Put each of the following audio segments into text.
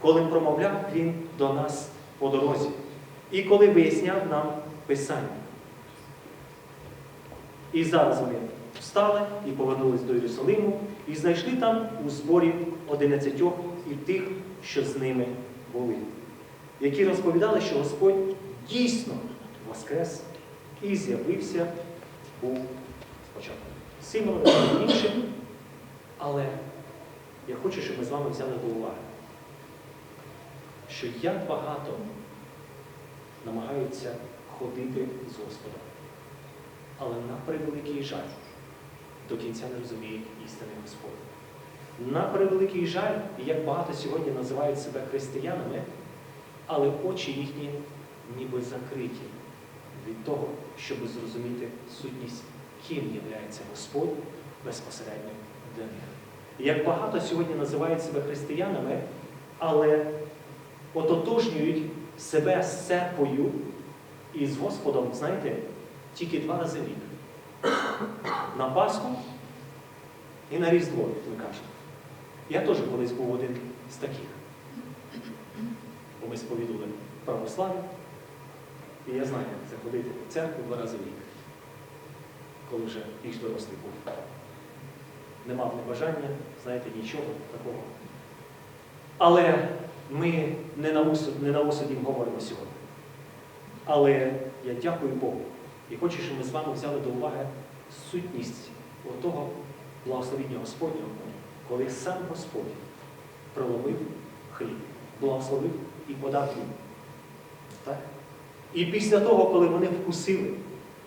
коли промовляв Він до нас по дорозі і коли виясняв нам Писання. І зараз вони встали і повернулись до Єрусалиму, і знайшли там у зборі одинадцятьох і тих, що з ними були, які розповідали, що Господь дійсно воскрес і з'явився був спочатку Симоном і іншим. Але я хочу, щоб ми з вами взяли до уваги, що як багато намагаються ходити з Господом. Але на превеликий жаль до кінця не розуміють істини Господь. На превеликий жаль, як багато сьогодні називають себе християнами, але очі їхні ніби закриті від того, щоб зрозуміти сутність, ким є Господь безпосередньо для них. Як багато сьогодні називають себе християнами, але ототожнюють себе з церквою і з Господом, знаєте, тільки два рази в рік. На Пасху і на Різдво, як ви кажете. Я теж колись був один з таких. Бо ми сповідували православ'я, і я знаю, це ходити в церкву два рази в рік, коли вже більш дорослий був. Не мав не бажання, знаєте, нічого такого. Але ми не на усуд, не на усуд говоримо сьогодні. Але я дякую Богу і хочу, щоб ми з вами взяли до уваги сутність того благословіння Господнього, коли сам Господь проломив хліб, благословив і подав їм. Так? І після того, коли вони вкусили,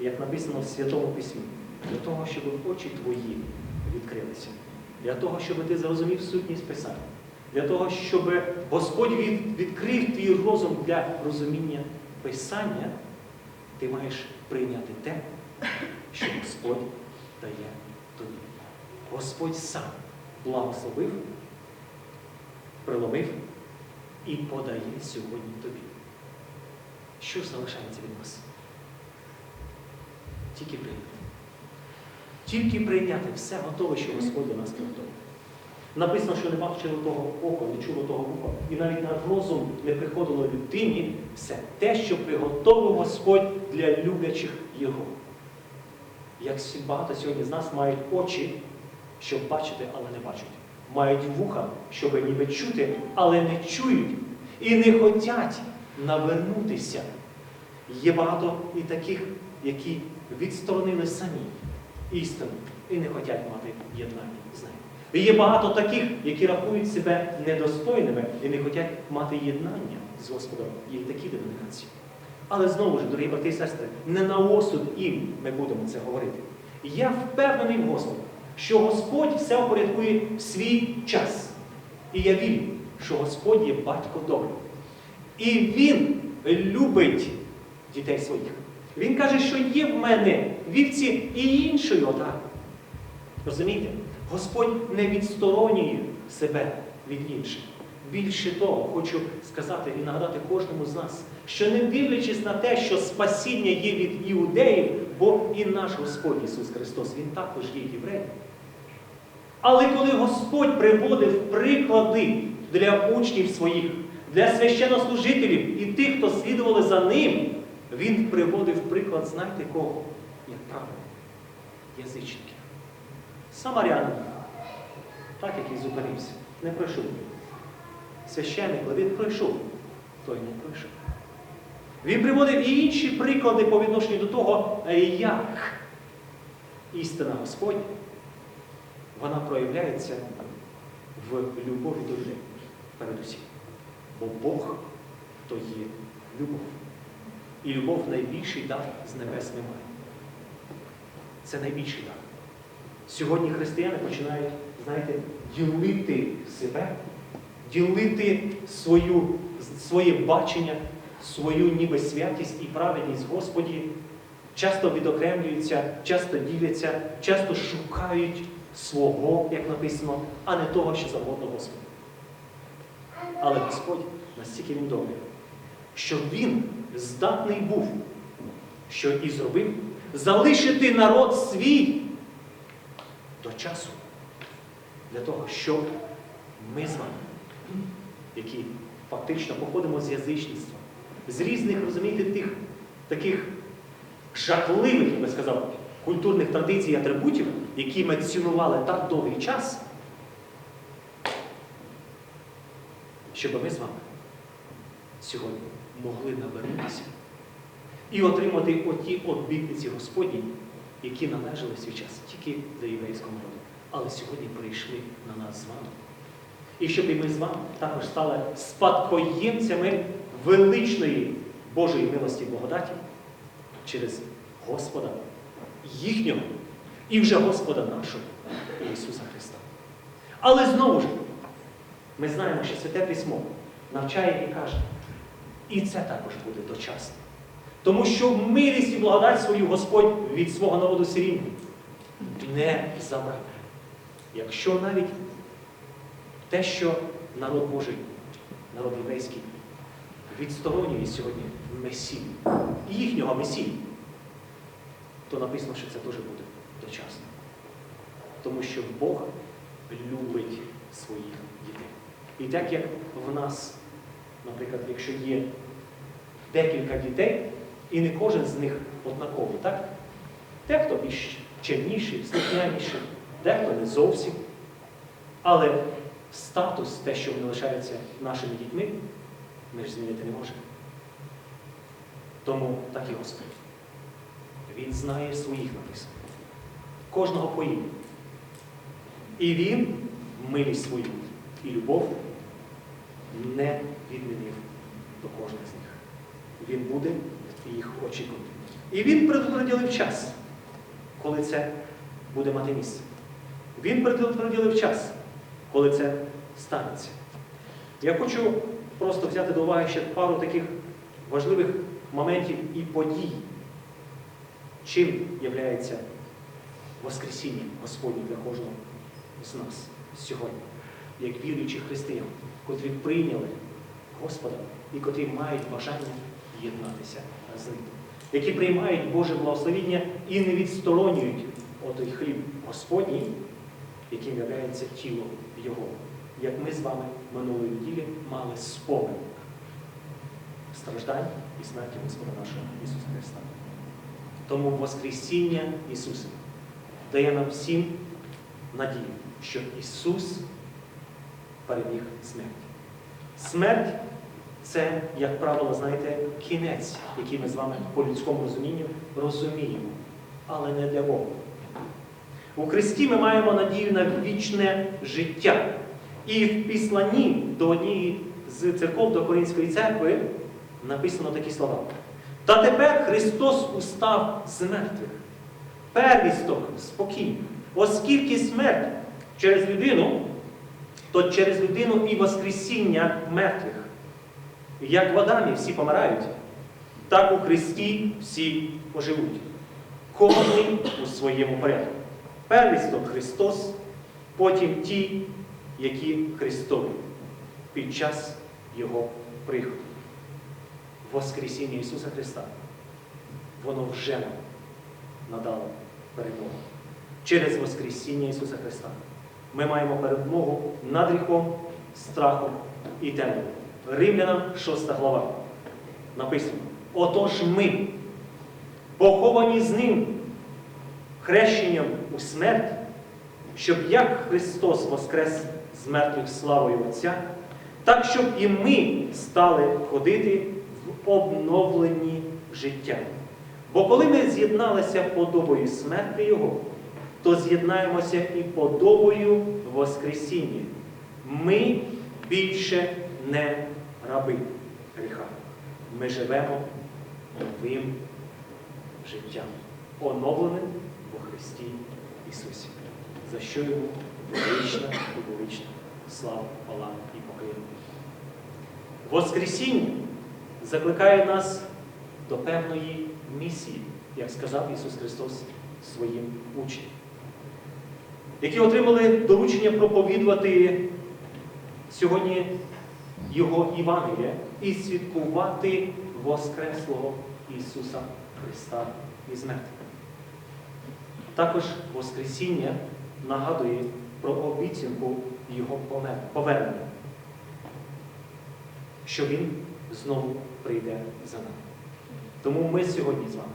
як написано в Святому Письмі, для того, щоб очі твої відкрилися, для того, щоб ти зрозумів сутність Писання, для того, щоб Господь від, відкрив твій розум для розуміння Писання, ти маєш прийняти те, що Господь дає тобі. Господь сам благословив, приломив і подає сьогодні тобі. Що ж залишається від нас? Тільки прийняти. Тільки прийняти все готове, що Господь до нас приготовив. Написано, що не бачило того ока, не чуло того вуха, і навіть на розум не приходило людині все те, що приготовив Господь для люблячих Його. Як багато сьогодні з нас мають очі, щоб бачити, але не бачать. Мають вуха, щоб ніби чути, але не чують. І не хочуть навернутися. Є багато і таких, які відсторонили самі істину і не хочуть мати єднання. І є багато таких, які рахують себе недостойними і не хочуть мати єднання з Господом. Є такі деномінації. Але знову ж, дорогі брати і сестри, не на осуд їм ми будемо це говорити. Я впевнений в Господі, що Господь все упорядкує в свій час. І я вірю, що Господь є батько добрий. І Він любить дітей своїх. Він каже, що є в мене вівці і іншої отари. Розумієте? Господь не відсторонює себе від інших. Більше того, хочу сказати і нагадати кожному з нас, що не дивлячись на те, що спасіння є від іудеїв, бо і наш Господь Ісус Христос, Він також є євреєм. Але коли Господь приводив приклади для учнів своїх, для священнослужителів і тих, хто слідували за ним, Він приводив приклад, знаєте кого? Як правило, язичників. Самарянин, так який зупинився, не пройшов. Священник Левит пройшов, той не пройшов. Він приводив і інші приклади по відношенню до того, як істина Господня, вона проявляється в любові до людей передусім. Бо Бог то є любов. І любов найбільший дар з небес немає. Це найбільший дар. Сьогодні християни починають, знаєте, ділити себе, ділити свою, своє бачення, свою ніби святість і праведність Господі, часто відокремлюються, часто діляться, часто шукають свого, як написано, а не того, що завгодно Господу. Але Господь настільки він добрий, що Він здатний був, що і зробив, залишити народ свій до часу, для того, щоб ми з вами які фактично походимо з язичництва, з різних, розумієте, тих таких жахливих, я би сказав, культурних традицій і атрибутів, які ми цінували так довгий час, щоб ми з вами сьогодні могли навернутися і отримати оті обітниці Господні, які належали в свій час тільки за єврейському народу, але сьогодні прийшли на нас з вами. І щоб і ми з вами також стали спадкоємцями величної Божої милості і благодаті через Господа їхнього і вже Господа нашого Ісуса Христа. Але знову ж, ми знаємо, що Святе Письмо навчає і каже, і це також буде дочасно. Тому що милість і благодать свою Господь від свого народу сирійного не забрав. Якщо навіть те, що народ Божий, народ єврейський, відсторонює сьогодні Месію, їхнього Месію, то написано, що це теж буде дочасно. Тому що Бог любить своїх дітей. І так як в нас, наприклад, якщо є декілька дітей, і не кожен з них однаковий, так? Дехто більш чемніший, слухняніший, дехто не зовсім. Але статус, те, що вони лишаються нашими дітьми, ми ж змінити не можемо. Тому так і Господь. Він знає своїх написано. Кожного по ім'ю. І він милість свою і любов не відмінив до кожного з них. Він буде їх очікувати. І він предопределив час, коли це буде мати місце. Він предопределив час, коли це станеться. Я хочу просто взяти до уваги ще пару таких важливих моментів і подій, чим являється Воскресіння Господнє для кожного з нас сьогодні, як віруючих християн, котрі прийняли Господа і котрі мають бажання єднатися з ним, які приймають Боже благословіння і не відсторонюють отой хліб Господній, яким являється тіло Його, як ми з вами минулої неділі мали спомин страждань і смерті Господа нашого Ісуса Христа. Тому Воскресіння Ісуса дає нам всім надію, що Ісус переміг смерть. Смерть це, як правило, знаєте, кінець, який ми з вами по людському розумінню розуміємо, але не для Бога. У Христі ми маємо надію на вічне життя. І в післанні до однієї з церков до Коринської церкви написано такі слова. Та тепер Христос устав з мертвих. Первісток спокійно. Оскільки смерть через людину, то через людину і Воскресіння мертвих. Як в Адамі всі помирають, так у Христі всі оживуть. Кожний у своєму порядку. Первісток Христос, потім ті, які Христові під час Його приходу. Воскресіння Ісуса Христа. Воно вже нам надало перемогу. Через Воскресіння Ісуса Христа ми маємо перемогу над гріхом, страхом і темою. Римлянам 6 глава. Написано: Отож ми, поховані з Ним хрещенням у смерть, щоб як Христос воскрес з мертвих славою Отця, так щоб і ми стали ходити в обновленні життя. Бо коли ми з'єдналися подобою смерти Його, то з'єднаємося і подобою Воскресіння. Ми більше не раби гріха. Ми живемо новим життям, оновленим у Христі Ісусі, за що йому велична і велична слава, хвала і покоєння. Воскресіння закликає нас до певної місії, як сказав Ісус Христос своїм учням, які отримали доручення проповідувати сьогодні Його Євангелія і святкувати Воскреслого Ісуса Христа із мертвих. Також Воскресіння нагадує про обіцянку Його повернення. що Він знову прийде за нами. Тому ми сьогодні з вами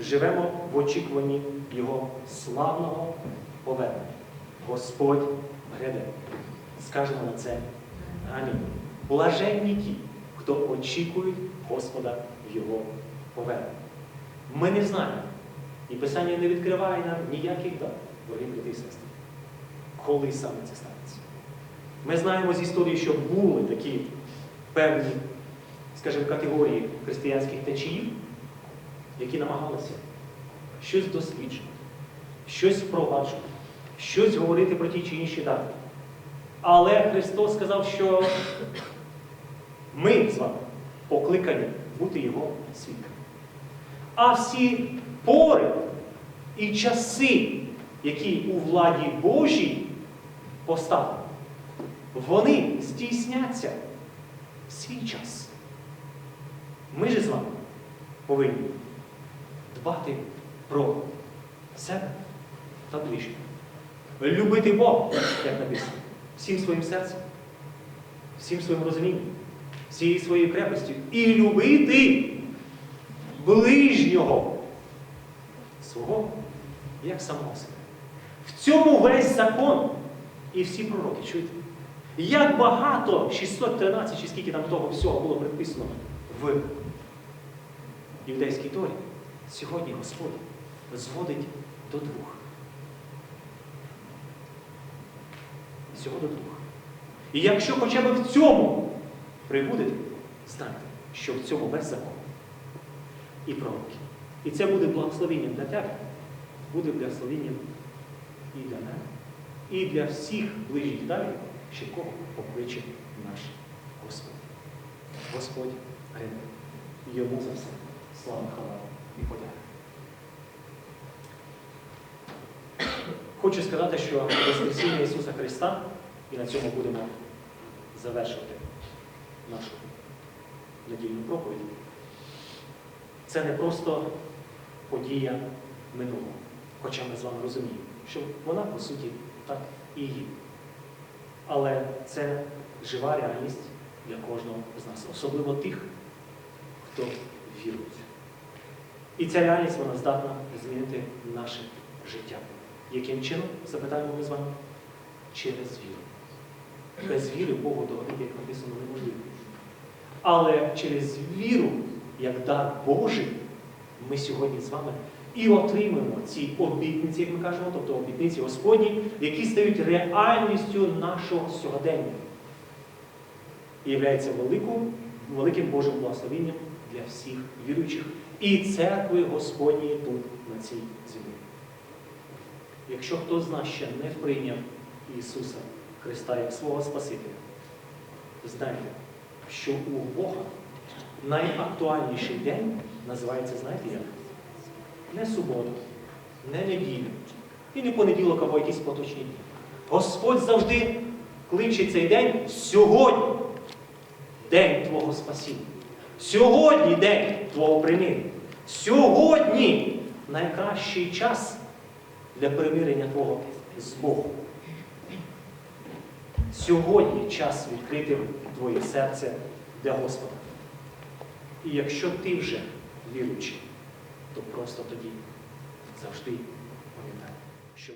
живемо в очікуванні Його славного повернення. Господь гряде. Скажемо на це Амінь. Блаженні ті, хто очікують Господа в Його повернення. Ми не знаємо, і Писання не відкриває нам ніяких дат, дорогі брати і сестри, коли саме це станеться. Ми знаємо з історії, що були такі певні, скажімо, категорії християнських течіїв, які намагалися щось досліджувати, щось впроваджувати, щось говорити про ті чи інші дати. Але Христос сказав, що ми з вами покликані бути Його свідками. А всі пори і часи, які у владі Божій поставлені, вони здійсняться в свій час. Ми же з вами повинні дбати про себе та ближнього. Любити Бога, як написано, всім своїм серцем, всім своїм розумінням, всією своєю крепостю і любити ближнього свого як самого себе. В цьому весь закон і всі пророки, чуєте? Як багато, 613 чи скільки там того всього було приписано в юдейській торі, сьогодні Господь зводить до двох. Всього до двох. І якщо хоча б в цьому прибудете, знайте, що в цьому весь закон і пророки. І це буде благословенням для тебе, буде благословенням і для мене, і для всіх ближніх далі, ще кого покличе наш Господь. Господь грине. Йому за все. Слава хвала і подяка. Хочу сказати, що Воскресіння Ісуса Христа, і на цьому будемо завершувати нашу недільну проповідь. Це не просто подія минулого. Хоча ми з вами розуміємо, що вона, по суті, так і є. Але це жива реальність для кожного з нас, особливо тих, хто вірує. І ця реальність вона здатна змінити наше життя. Яким чином, запитаємо ми з вами? Через віру. Без віри Богу догодити, як написано, неможливо. Але через віру, як дар Божий, ми сьогодні з вами і отримаємо ці обітниці, як ми кажемо, тобто обітниці Господні, які стають реальністю нашого сьогодення. І являється великим, великим Божим благословенням для всіх віруючих і церкви Господньої тут, на цій землі. Якщо хто з нас ще не прийняв Ісуса Христа як свого Спасителя, знайте, що у Бога найактуальніший день називається, знаєте як? Не субота, не неділя і не понеділок або якісь поточні дні. Господь завжди кличе цей день сьогодні, день Твого спасіння. Сьогодні день Твого примирення. Сьогодні найкращий час для примирення Твого з Богом. Сьогодні час відкрити твоє серце для Господа. І якщо ти вже віруючий, то просто тоді завжди пам'ятай, що